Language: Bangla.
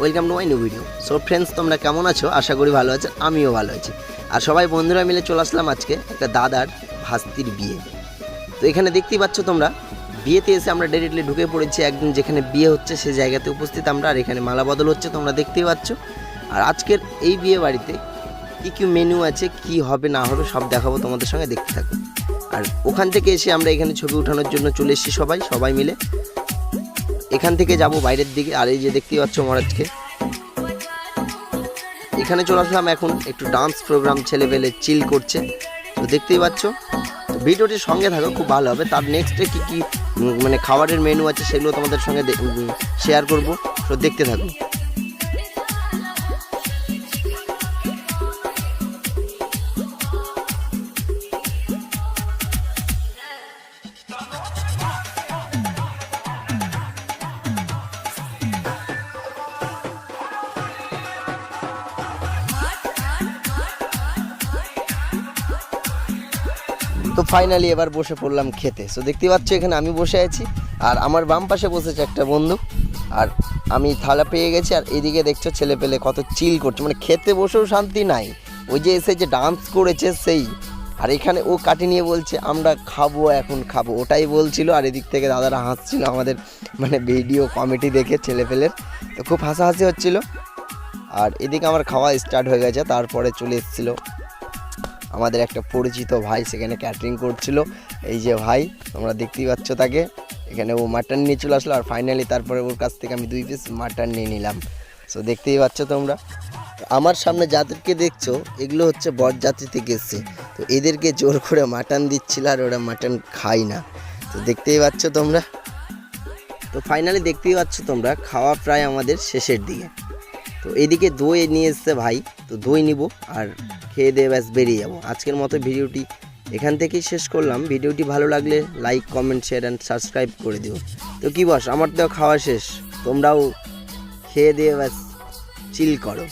Welcome to my new video. So friends তোমরা কেমন আছো? আশা করি ভালো আছো, আমিও ভালো আছি। আর সবাই বন্ধুরা মিলে চলে আসলাম আজকে একটা দাদার ভাস্তির বিয়ে তো এখানে দেখতেই পাচ্ছ তোমরা, বিয়েতে এসে আমরা ডাইরেক্টলি ঢুকে পড়েছি একদিন যেখানে বিয়ে হচ্ছে সেই জায়গাতে উপস্থিত আমরা, আর এখানে মালা বদল হচ্ছে, তোমরা দেখতেই পাচ্ছ। আর আজকের এই বিয়ে বাড়িতে কী কী মেনু আছে, কি হবে, না হবে, সব দেখাবো তোমাদের সঙ্গে, দেখতে থাকো। আর ওখান থেকে এসে আমরা এখানে ছবি ওঠানোর জন্য চলে এসেছি সবাই সবাই মিলে। এখান থেকে যাব বাইরের দিকে, আর এই যে দেখতেই পাচ্ছ মহারাজকে। এখানে চলে আসলাম এখন, একটু ডান্স প্রোগ্রাম ছেলে পেলে চিল করছে। তো দেখতেই পাচ্ছ ভিডিওটির সঙ্গে থাকো, খুব ভালো হবে। তার নেক্সটে কী কী মানে খাবারের মেনু আছে সেগুলো তোমাদের সঙ্গে শেয়ার করব। তো দেখতে থাকো। তো ফাইনালি এবার বসে পড়লাম খেতে। সো দেখতে পাচ্ছ এখানে আমি বসে আছি, আর আমার বাম পাশে বসেছে একটা বন্ধু, আর আমি থালা পেয়ে গেছি, আর এদিকে দেখছ ছেলে পেলে কত চিল করছে। মানে খেতে বসেও শান্তি নাই। ওই যে এসে যে ডান্স করেছে সেই। আর এখানে ও কাটি নিয়ে বলছে, আমরা খাব এখন, খাব। ওটাই বলছিল, আর এদিক থেকে দাদারা হাসছিল আমাদের মানে ভিডিও কমেডি দেখে ছেলে পেলের। তো খুব হাসাহাসি হচ্ছিল। আর এদিকে আমার খাওয়া স্টার্ট হয়ে গেছে, তারপরে চলে এসেছিল আমাদের একটা পরিচিত ভাই সেখানে ক্যাটারিং করছিল। এই যে ভাই, তোমরা দেখতেই পাচ্ছ তাকে। এখানে ও মাটন নিয়ে চলে আসলো আর ফাইনালি তারপরে ওর কাছ থেকে আমি দুই পিস মাটন নিয়ে নিলাম। সো দেখতেই পাচ্ছ তোমরা। আমার সামনে যাদেরকে দেখছ, এগুলো হচ্ছে বরযাত্রী থেকে এসছে তো এদেরকে জোর করে মাটন দিচ্ছিল আর ওরা মাটন খাই না। তো দেখতেই পাচ্ছ তোমরা। তো ফাইনালি দেখতেই পাচ্ছ তোমরা, খাওয়া প্রায় আমাদের শেষের দিকে। তো এদিকে দই নিয়ে এসছে ভাই। তো দই নিব আর খেয়ে দিয়ে ব্যাস বেরিয়ে যাব। আজকের মতো ভিডিওটি এখান থেকেই শেষ করলাম। ভিডিওটি ভালো লাগলে like, comment share and subscribe করে দিও। তো কী বস, আমার তো খাওয়া শেষ। তোমরাও খেয়ে দিয়ে ব্যাস চিল করো।